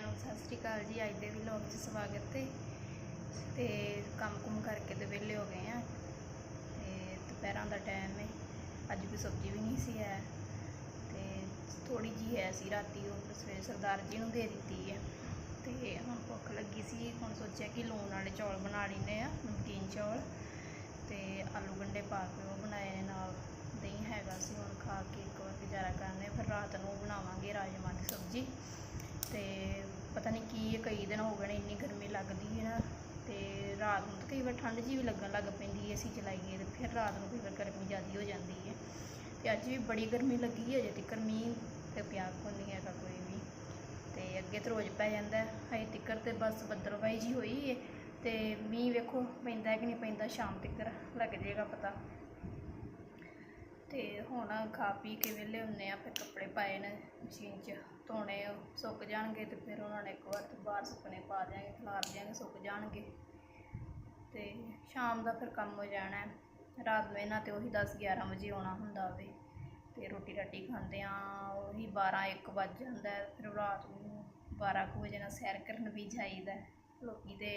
ਸਾਰਿਆਂ ਨੂੰ ਸਤਿ ਸ੍ਰੀ ਅਕਾਲ ਜੀ। ਅੱਜ ਦੇ ਵਲੌਗ 'ਚ ਸਵਾਗਤ ਹੈ। ਤੇ ਕੰਮ ਕੁਮ ਕਰਕੇ ਤੇ ਵਿਹਲੇ ਹੋ ਗਏ ਆ। ਤੇ ਦੁਪਹਿਰਾਂ ਦਾ ਟਾਈਮ ਹੈ। ਅੱਜ ਕੋਈ ਸਬਜ਼ੀ ਵੀ ਨਹੀਂ ਸੀ ਹੈ। ਤੇ ਥੋੜੀ ਜੀ ਹੈ ਸੀ ਰਾਤੀ ਉਹ ਫਿਰ ਸਵੇਰੇ ਸਰਦਾਰ ਜੀ ਨੂੰ ਦੇ ਦਿੱਤੀ ਹੈ। ਤੇ ਹੁਣ ਭੁੱਖ ਲੱਗੀ ਸੀ। ਹੁਣ ਸੋਚਿਆ ਕਿ ਲੂਣ ਵਾਲੇ ਚੌਲ ਬਣਾ ਲੈਂਦੇ ਆ ਨਮਕੀਨ ਚੌਲ ਤੇ ਆਲੂ ਗੰਡੇ ਪਾ ਕੇ ਉਹ ਬਣਾਏ ਨੇ ਨਾਲ। ਦਹੀਂ ਹੈਗਾ ਸੀ, ਹੁਣ ਖਾ ਕੇ ਇੱਕ ਵਾਰ ਗੁਜ਼ਾਰਾ ਕਰਨੇ ਫਿਰ ਰਾਤ ਨੂੰ ਬਣਾਵਾਂਗੇ ਰਾਜਮਾਂਹ ਦੀ ਸਬਜ਼ੀ। ਤੇ ਪਤਾ ਨਹੀਂ ਕੀ ਹੈ, ਕਈ ਦਿਨ ਹੋ ਗਏ ਨੇ ਇੰਨੀ ਗਰਮੀ ਲੱਗਦੀ ਹੈ ਨਾ ਤੇ ਰਾਤ ਨੂੰ ਕਈ ਵਾਰ ਠੰਡ ਜੀ ਵੀ ਲੱਗਣ ਲੱਗ ਪੈਂਦੀ ਹੈ ਅਸੀਂ ਚਲਾਈਏ ਤੇ ਫਿਰ ਰਾਤ ਨੂੰ ਕਈ ਵਾਰ ਗਰਮੀ ਜ਼ਿਆਦੀ ਹੋ ਜਾਂਦੀ ਹੈ। ਤੇ ਅੱਜ ਵੀ ਬੜੀ ਗਰਮੀ ਲੱਗੀ ਹੈ ਅਜੇ ਤੱਕ ਮੀਂਹ ਤੇ ਪਿਆ ਕੋ ਨਹੀਂ ਹੈਗਾ ਕੋਈ ਵੀ। ਤੇ ਅੱਗੇ ਤਾਂ ਰੋਜ਼ ਪੈ ਜਾਂਦਾ ਹੈ ਹਜੇ ਤੱਕਰ ਤੇ ਬਸ ਬੱਦਲਵਾਈ ਜੀ ਹੋਈ ਹੈ ਤੇ ਮੀਂਹ ਵੇਖੋ ਪੈਂਦਾ ਕਿ ਨਹੀਂ ਪੈਂਦਾ ਸ਼ਾਮ ਤੱਕ ਲੱਗ ਜਾਏਗਾ ਪਤਾ। ਤੇ ਹੁਣ ਖਾ ਪੀ ਕੇ ਵਿਹਲੇ ਹੁੰਨੇ ਆ ਫਿਰ ਕੱਪੜੇ ਪਾਏ ਨੇ ਮਸ਼ੀਨ 'ਚ ਧੋਣੇ ਸੁੱਕ ਜਾਣਗੇ ਤੇ ਫਿਰ ਉਹਨਾਂ ਨੇ ਇੱਕ ਵਾਰ ਬਾਹਰ ਸੁੱਕਣੇ ਪਾ ਦਿਆਂਗੇ, ਖਲਾਰ ਦਿਆਂਗੇ, ਸੁੱਕ ਜਾਣਗੇ ਤੇ ਸ਼ਾਮ ਦਾ ਫਿਰ ਕੰਮ ਹੋ ਜਾਣਾ ਰਾਤ ਨੂੰ ਇਹਨਾਂ ਤੇ ਉਹੀ 10 11 ਵਜੇ ਆਉਣਾ ਹੁੰਦਾ ਵੇ ਤੇ ਰੋਟੀ ਰਾਟੀ ਖਾਂਦੇ ਆ ਉਹੀ 12 1 ਵੱਜ ਜਾਂਦਾ ਹੈ। ਫਿਰ ਰਾਤ ਨੂੰ 12 ਕੁ ਵਜੇ ਨਾਲ ਸੈਰ ਕਰਨ ਵੀ ਜਾਈਦਾ ਹੈ। ਲੋਕੀ ਤੇ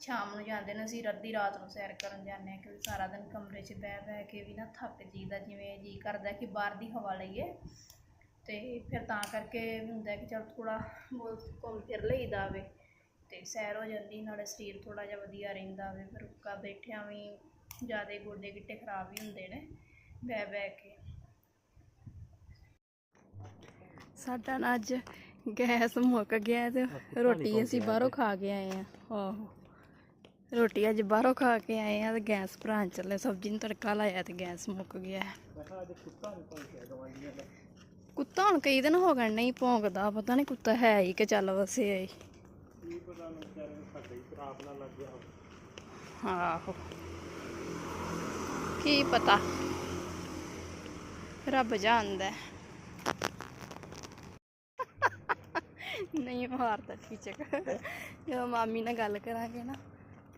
ਸ਼ਾਮ ਨੂੰ ਜਾਂਦੇ ਨੇ, ਅਸੀਂ ਅੱਧੀ ਰਾਤ ਨੂੰ ਸੈਰ ਕਰਨ ਜਾਂਦੇ ਹਾਂ ਕਿਉਂਕਿ ਸਾਰਾ ਦਿਨ ਕਮਰੇ 'ਚ ਬਹਿ ਬਹਿ ਕੇ ਵੀ ਨਾ ਥੱਕ ਜੀਦਾ ਜਿਵੇਂ ਜੀ ਕਰਦਾ ਕਿ ਬਾਹਰ ਦੀ ਹਵਾ ਲਈਏ ਤੇ ਫਿਰ ਤਾਂ ਕਰਕੇ ਹੁੰਦਾ ਕਿ ਚਲ ਥੋੜਾ ਬਹੁਤ ਘੁੰਮ ਫਿਰ ਲਈਦਾ ਵੇ ਤੇ ਸੈਰ ਹੋ ਜਾਂਦੀ ਨਾਲੇ ਸਰੀਰ ਥੋੜਾ ਜਿਹਾ ਵਧੀਆ ਰਹਿੰਦਾ ਵੇ ਫਿਰ ਉੱਕਾ ਬੈਠਿਆਂ ਵੀ ਜ਼ਿਆਦਾ ਗੋਡੇ ਗਿੱਟੇ ਖਰਾਬ ਵੀ ਹੁੰਦੇ ਨੇ ਬਹਿ ਬਹਿ ਕੇ। ਸਾਡਾ ਨਾ ਅੱਜ ਗੈਸ ਮੁੱਕ ਗਿਆ ਤੇ ਰੋਟੀ ਅਸੀਂ ਬਾਹਰੋਂ ਖਾ ਕੇ ਆਏ ਆ ਆਹੋ। ਰੋਟੀ ਅੱਜ ਬਾਹਰੋਂ ਖਾ ਕੇ ਆਏ ਆ ਤੇ ਗੈਸ ਭਰਾਉਣ ਚੱਲੇ ਸਬਜ਼ੀ ਨੂੰ ਤੜਕਾ ਲਾਇਆ ਤੇ ਗੈਸ ਮੁੱਕ ਗਿਆ। ਕੁੱਤਾ ਹੁਣ ਕਈ ਦਿਨ ਹੋ ਗਏ, ਨਹੀਂ ਭੌਂਕਦਾ, ਪਤਾ ਨਹੀਂ ਕੁੱਤਾ ਹੈ ਹੀ ਕਿ ਚੱਲ ਵਸੇ ਆਈ ਆਹੋ। ਕੀ ਪਤਾ? ਰੱਬ ਜਾਣਦਾ। ਨਹੀਂ ਮਾਰਦਾ ਟੀਚਕ ਜਦੋਂ ਮਾਮੀ ਨਾਲ ਗੱਲ ਕਰਾਂਗੇ ਨਾ,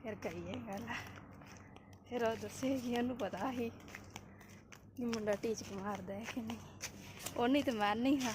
ਫਿਰ ਕਰੀਏ ਗੱਲ। ਫਿਰ ਉਹ ਦੱਸੇਗੀ, ਉਹਨੂੰ ਪਤਾ ਹੀ ਕਿ ਮੁੰਡਾ ਟੀਚਕ ਮਾਰਦਾ ਹੈ ਕਿ ਨਹੀਂ। ਉਹ ਨਹੀਂ ਤੇ ਮਾਰਨੀ ਹਾਂ